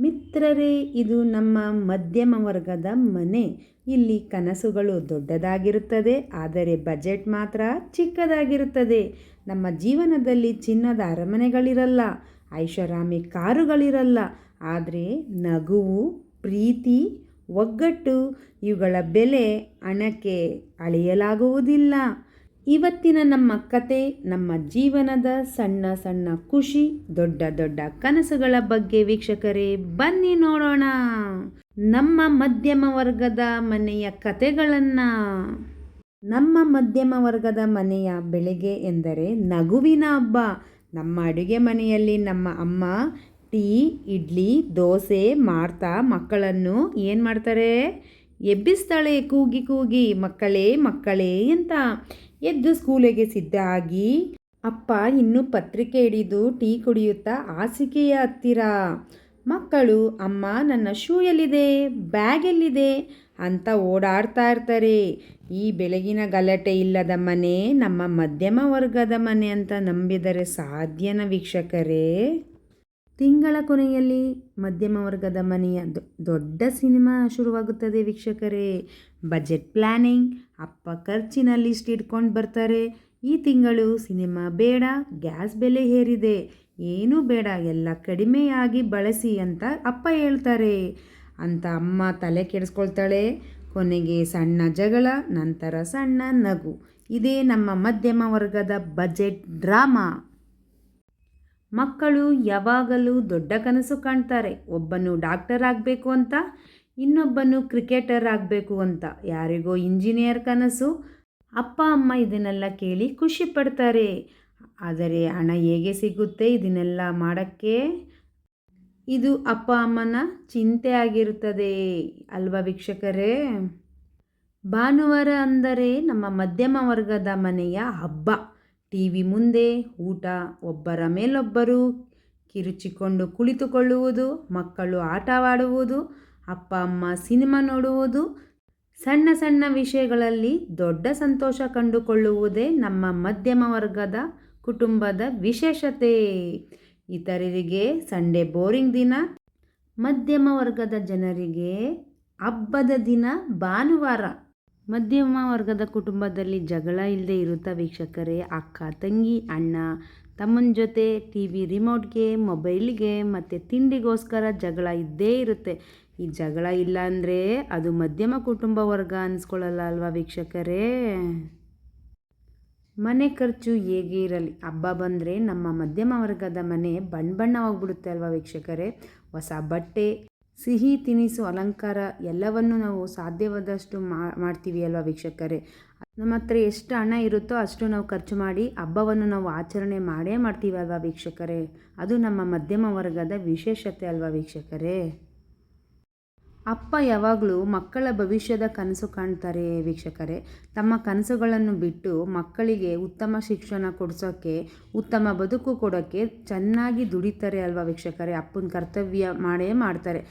ಮಿತ್ರರೇ, ಇದು ನಮ್ಮ ಮಧ್ಯಮ ವರ್ಗದ ಮನೆ. ಇಲ್ಲಿ ಕನಸುಗಳು ದೊಡ್ಡದಾಗಿರುತ್ತದೆ, ಆದರೆ ಬಜೆಟ್ ಮಾತ್ರ ಚಿಕ್ಕದಾಗಿರುತ್ತದೆ. ನಮ್ಮ ಜೀವನದಲ್ಲಿ ಚಿನ್ನದ ಅರಮನೆಗಳಿರಲ್ಲ, ಐಷಾರಾಮಿ ಕಾರುಗಳಿರಲ್ಲ, ಆದರೆ ನಗುವು, ಪ್ರೀತಿ, ಒಗ್ಗಟ್ಟು, ಇವುಗಳ ಬೆಲೆ ಹಣಕ್ಕೆ ಅಳೆಯಲಾಗುವುದಿಲ್ಲ. ಇವತ್ತಿನ ನಮ್ಮ ಕತೆ, ನಮ್ಮ ಜೀವನದ ಸಣ್ಣ ಸಣ್ಣ ಖುಷಿ, ದೊಡ್ಡ ದೊಡ್ಡ ಕನಸುಗಳ ಬಗ್ಗೆ ವೀಕ್ಷಕರೇ, ಬನ್ನಿ ನೋಡೋಣ. ನಮ್ಮ ಮಧ್ಯಮ ವರ್ಗದ ಮನೆಯ ಕತೆಗಳನ್ನು. ನಮ್ಮ ಮಧ್ಯಮ ವರ್ಗದ ಮನೆಯ ಬೆಳಗ್ಗೆ ಎಂದರೆ ನಗುವಿನ ಹಬ್ಬ. ನಮ್ಮ ಅಡುಗೆ ಮನೆಯಲ್ಲಿ ನಮ್ಮ ಅಮ್ಮ ಟೀ, ಇಡ್ಲಿ, ದೋಸೆ ಮಾಡ್ತಾ ಮಕ್ಕಳನ್ನು ಏನು ಮಾಡ್ತಾರೆ? ಎಬ್ಬಿಸ್ತಾಳೆ ಕೂಗಿ ಕೂಗಿ, ಮಕ್ಕಳೇ ಮಕ್ಕಳೇ ಅಂತ ಎದ್ದು ಸ್ಕೂಲಿಗೆ ಸಿದ್ಧ ಆಗಿ, ಅಪ್ಪ, ಇನ್ನೂ ಪತ್ರಿಕೆ ಹಿಡಿದು ಟೀ ಕುಡಿಯುತ್ತಾ ಹಾಸಿಗೆಯ ಹತ್ತಿರ? ಮಕ್ಕಳು, ಅಮ್ಮ, ನನ್ನ ಶೂ ಎಲ್ಲಿದೆ ಬ್ಯಾಗ್ ಎಲ್ಲಿದೆ ಅಂತ ಓಡಾಡ್ತಾ ಇರ್ತಾರೆ. ಈ ಬೆಳಗಿನ ಗಲಾಟೆ ಇಲ್ಲದ ಮನೆ ನಮ್ಮ ಮಧ್ಯಮ ವರ್ಗದ ಮನೆ ಅಂತ ನಂಬಿದರೆ ಸಾಧ್ಯನ ವೀಕ್ಷಕರೇ? ತಿಂಗಳ ಕೊನೆಯಲ್ಲಿ ಮಧ್ಯಮ ವರ್ಗದ ಮನೆಯ ದೊಡ್ಡ ಸಿನಿಮಾ ಶುರುವಾಗುತ್ತದೆ ವೀಕ್ಷಕರೇ. ಬಜೆಟ್ ಪ್ಲ್ಯಾನಿಂಗ್ ಅಪ್ಪ ಖರ್ಚಿನ ಲಿಸ್ಟ್ ಇಟ್ಕೊಂಡು ಬರ್ತಾರೆ. ಈ ತಿಂಗಳು ಸಿನಿಮಾ ಬೇಡ, ಗ್ಯಾಸ್ ಬೆಲೆ ಏರಿದೆ. ಏನೂ ಬೇಡ, ಎಲ್ಲ ಕಡಿಮೆಯಾಗಿ ಬಳಸಿ ಅಂತ ಅಪ್ಪ ಹೇಳ್ತಾರೆ. ಅಂತ ಅಮ್ಮ ತಲೆ ಕೆಡಿಸ್ಕೊಳ್ತಾಳೆ. ಕೊನೆಗೆ ಸಣ್ಣ ಜಗಳ, ನಂತರ ಸಣ್ಣ ನಗು. ಇದೇ ನಮ್ಮ ಮಧ್ಯಮ ವರ್ಗದ ಬಜೆಟ್ ಡ್ರಾಮಾ. ಮಕ್ಕಳು ಯಾವಾಗಲೂ ದೊಡ್ಡ ಕನಸು ಕಾಣ್ತಾರೆ. ಒಬ್ಬನು ಡಾಕ್ಟರ್ ಆಗಬೇಕು ಅಂತ, ಇನ್ನೊಬ್ಬನು ಕ್ರಿಕೆಟರ್ ಆಗಬೇಕು ಅಂತ. ಯಾರಿಗೋ ಇಂಜಿನಿಯರ್ ಕನಸು, ಅಪ್ಪ, ಅಮ್ಮ ಇದನ್ನೆಲ್ಲ ಕೇಳಿ ಖುಷಿ ಪಡ್ತಾರೆ. ಆದರೆ ಹಣ ಹೇಗೆ ಸಿಗುತ್ತೆ ಇದನ್ನೆಲ್ಲ ಮಾಡೋಕ್ಕೆ? ಇದು ಅಪ್ಪ, ಅಮ್ಮನ ಚಿಂತೆ ಆಗಿರುತ್ತದೆ. ಅಲ್ವಾ ವೀಕ್ಷಕರೇ? ಭಾನುವಾರ ಅಂದರೆ ನಮ್ಮ ಮಧ್ಯಮ ವರ್ಗದ ಮನೆಯ ಹಬ್ಬ. ಟಿ ವಿ ಮುಂದೆ ಊಟ ಒಬ್ಬರ ಮೇಲೊಬ್ಬರು ಕಿರುಚಿಕೊಂಡು ಕುಳಿತುಕೊಳ್ಳುವುದು, ಮಕ್ಕಳು ಆಟವಾಡುವುದು, ಅಪ್ಪ, ಅಮ್ಮ ಸಿನಿಮಾ ನೋಡುವುದು, ಸಣ್ಣ ಸಣ್ಣ ವಿಷಯಗಳಲ್ಲಿ ದೊಡ್ಡ ಸಂತೋಷ ಕಂಡುಕೊಳ್ಳುವುದೇ ನಮ್ಮ ಮಧ್ಯಮ ವರ್ಗದ ಕುಟುಂಬದ ವಿಶೇಷತೆ. ಇತರರಿಗೆ ಸಂಡೇ ಬೋರಿಂಗ್ ದಿನ, ಮಧ್ಯಮ ವರ್ಗದ ಜನರಿಗೆ ಹಬ್ಬದ ದಿನ ಭಾನುವಾರ. ಮಧ್ಯಮ ವರ್ಗದ ಕುಟುಂಬದಲ್ಲಿ ಜಗಳ ಇಲ್ಲದೆ ಇರುತ್ತಾ ವೀಕ್ಷಕರೇ, ಅಕ್ಕ, ತಂಗಿ, ಅಣ್ಣ, ತಮ್ಮನ ಜೊತೆ ಟಿ ವಿ ರಿಮೋಟ್ಗೆ ಮೊಬೈಲ್ಗೆ ಮತ್ತು ತಿಂಡಿಗೋಸ್ಕರ ಜಗಳ ಇದ್ದೇ ಇರುತ್ತೆ. ಈ ಜಗಳ ಇಲ್ಲ ಅಂದರೆ ಅದು ಮಧ್ಯಮ ಕುಟುಂಬ ವರ್ಗ ಅನ್ಸ್ಕೊಳ್ಳಲ್ಲ ಅಲ್ವಾ ವೀಕ್ಷಕರೇ? ಮನೆ ಖರ್ಚು ಹೇಗೆ ಇರಲಿ, ಹಬ್ಬ ಬಂದರೆ ನಮ್ಮ ಮಧ್ಯಮ ವರ್ಗದ ಮನೆ ಬಣ್ಣ ಬಣ್ಣವಾಗ್ಬಿಡುತ್ತೆ ಅಲ್ವಾ ವೀಕ್ಷಕರೇ? ಹೊಸ ಬಟ್ಟೆ ಸಿಹಿ, ತಿನಿಸು, ಅಲಂಕಾರ ಎಲ್ಲವನ್ನು ನಾವು ಸಾಧ್ಯವಾದಷ್ಟು ಮಾಡ್ತೀವಿ ಅಲ್ವಾ ವೀಕ್ಷಕರೇ? ನಮ್ಮ ಹತ್ರ ಎಷ್ಟು ಹಣ ಇರುತ್ತೋ ಅಷ್ಟು ನಾವು ಖರ್ಚು ಮಾಡಿ ಹಬ್ಬವನ್ನು ನಾವು ಆಚರಣೆ ಮಾಡೇ ಮಾಡ್ತೀವಿ ಅಲ್ವಾ ವೀಕ್ಷಕರೇ? ಅದು ನಮ್ಮ ಮಧ್ಯಮ ವರ್ಗದ ವಿಶೇಷತೆ ಅಲ್ವಾ ವೀಕ್ಷಕರೇ? ಅಪ್ಪ ಯಾವಾಗಲೂ ಮಕ್ಕಳ ಭವಿಷ್ಯದ ಕನಸು ಕಾಣ್ತಾರೆ ವೀಕ್ಷಕರೇ. ತಮ್ಮ ಕನಸುಗಳನ್ನು ಬಿಟ್ಟು ಮಕ್ಕಳಿಗೆ ಉತ್ತಮ ಶಿಕ್ಷಣ ಕೊಡಿಸೋಕ್ಕೆ ಉತ್ತಮ ಬದುಕು ಕೊಡೋಕ್ಕೆ ಚೆನ್ನಾಗಿ ದುಡಿತಾರೆ ಅಲ್ವಾ ವೀಕ್ಷಕರೇ? ಅಪ್ಪನ ಕರ್ತವ್ಯ ಮಾಡೇ ಮಾಡ್ತಾರೆ.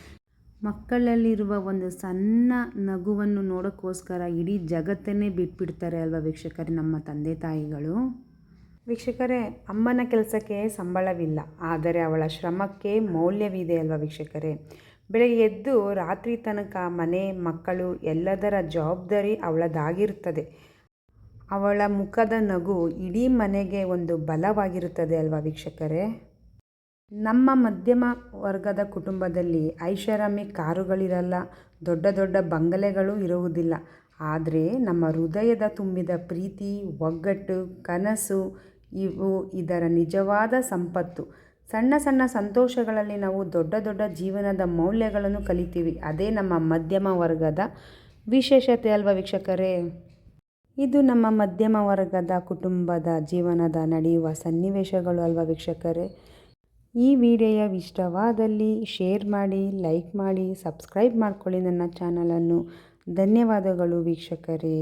ಮಕ್ಕಳಲ್ಲಿರುವ ಒಂದು ಸಣ್ಣ ನಗುವನ್ನು ನೋಡೋಕ್ಕೋಸ್ಕರ ಇಡೀ ಜಗತ್ತನ್ನೇ ಬಿಟ್ಬಿಡ್ತಾರೆ ಅಲ್ವಾ ವೀಕ್ಷಕರೇ ನಮ್ಮ ತಂದೆ ತಾಯಿಗಳು? ವೀಕ್ಷಕರೇ, ಅಮ್ಮನ ಕೆಲಸಕ್ಕೆ ಸಂಬಳವಿಲ್ಲ, ಆದರೆ ಅವಳ ಶ್ರಮಕ್ಕೆ ಮೌಲ್ಯವಿದೆ ಅಲ್ವಾ ವೀಕ್ಷಕರೇ? ಬೆಳಗ್ಗೆ ಎದ್ದು ರಾತ್ರಿ ತನಕ ಮನೆ, ಮಕ್ಕಳು ಎಲ್ಲದರ ಜವಾಬ್ದಾರಿ ಅವಳದಾಗಿರುತ್ತದೆ. ಅವಳ ಮುಖದ ನಗು ಇಡೀ ಮನೆಗೆ ಒಂದು ಬಲವಾಗಿರುತ್ತದೆ ಅಲ್ವಾ ವೀಕ್ಷಕರೇ? ನಮ್ಮ ಮಧ್ಯಮ ವರ್ಗದ ಕುಟುಂಬದಲ್ಲಿ ಐಷಾರಾಮಿ ಕಾರುಗಳಿರಲ್ಲ, ದೊಡ್ಡ ದೊಡ್ಡ ಬಂಗಲೆಗಳು ಇರುವುದಿಲ್ಲ. ಆದರೆ ನಮ್ಮ ಹೃದಯದ ತುಂಬಿದ ಪ್ರೀತಿ, ಒಗ್ಗಟ್ಟು, ಕನಸು, ಇವು ಇದರ ನಿಜವಾದ ಸಂಪತ್ತು. ಸಣ್ಣ ಸಣ್ಣ ಸಂತೋಷಗಳಲ್ಲಿ ನಾವು ದೊಡ್ಡ ದೊಡ್ಡ ಜೀವನದ ಮೌಲ್ಯಗಳನ್ನು ಕಲಿತೀವಿ. ಅದೇ ನಮ್ಮ ಮಧ್ಯಮ ವರ್ಗದ ವಿಶೇಷತೆ ಅಲ್ವಾ ವೀಕ್ಷಕರೇ? ಇದು ನಮ್ಮ ಮಧ್ಯಮ ವರ್ಗದ ಕುಟುಂಬದ ಜೀವನದ ನಡೆಯುವ ಸನ್ನಿವೇಶಗಳು ಅಲ್ವಾ ವೀಕ್ಷಕರೇ? ಈ ವಿಡಿಯೋ ಇಷ್ಟವಾದಲ್ಲಿ ಶೇರ್ ಮಾಡಿ, ಲೈಕ್ ಮಾಡಿ, ಸಬ್ಸ್ಕ್ರೈಬ್ ಮಾಡ್ಕೊಳ್ಳಿ ನನ್ನ ಚಾನಲನ್ನು. ಧನ್ಯವಾದಗಳು ವೀಕ್ಷಕರೇ.